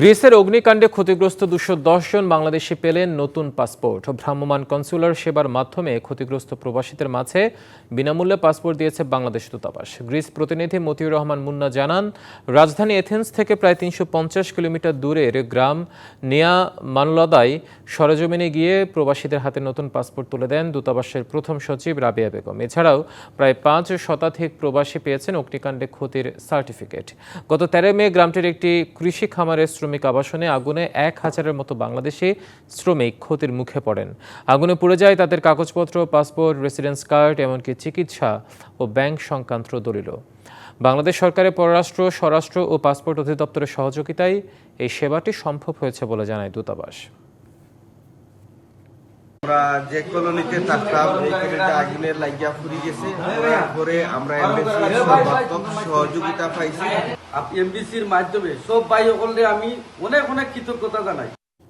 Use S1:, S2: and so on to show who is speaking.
S1: গ্রিসের অগ্নিকাণ্ডে ক্ষতিগ্রস্ত দুশো জন বাংলাদেশি পেলেন নতুন পাসপোর্ট। ভ্রাম্যমাণ কনসুলার সেবার মাধ্যমে ক্ষতিগ্রস্ত প্রবাসীদের মাঝে বিনামূল্যে পাসপোর্ট দিয়েছে বাংলাদেশ দূতাবাস। গ্রিস প্রতিনিধি মতিউর রহমান মুন্না জানান, রাজধানী এথেন্স থেকে প্রায় তিনশো পঞ্চাশ কিলোমিটার দূরের গ্রাম নিয়া মানলদায় সরেজমিনে গিয়ে প্রবাসীদের হাতে নতুন পাসপোর্ট তুলে দেন দূতাবাসের প্রথম সচিব রাবিয়া বেগম। এছাড়াও প্রায় পাঁচ শতাধিক প্রবাসী পেয়েছেন অগ্নিকাণ্ডে ক্ষতির সার্টিফিকেট। গত তেরো মে গ্রামটির একটি কৃষি খামারের শ্রমিক আবাসনে আগুনে এক হাজারের মতো বাংলাদেশি শ্রমিক ক্ষতির মুখে পড়েন। আগুনে পুড়ে যায় তাদের কাগজপত্র, পাসপোর্ট রেসিডেন্স কার্ড এমনকি চিকিৎসা ও ব্যাংক সংক্রান্ত দলিল। বাংলাদেশ সরকারের পররাষ্ট্র, স্বরাষ্ট্র ও পাসপোর্ট অধিদপ্তরের সহযোগিতায় এই সেবাটি সম্ভব হয়েছে বলে জানায় দূতাবাস।
S2: আমরা যে কলোনিতে থাকতাম, এই কলোনিতে লাগিয়া ফুরি গেছে। পরে আমরা এমবেসির সর্বাত্মক সহযোগিতা পাইছি।
S3: এমবিসির মাধ্যমে সব ভাই সকলকে আমি অনেক অনেক কৃতজ্ঞতা জানাই।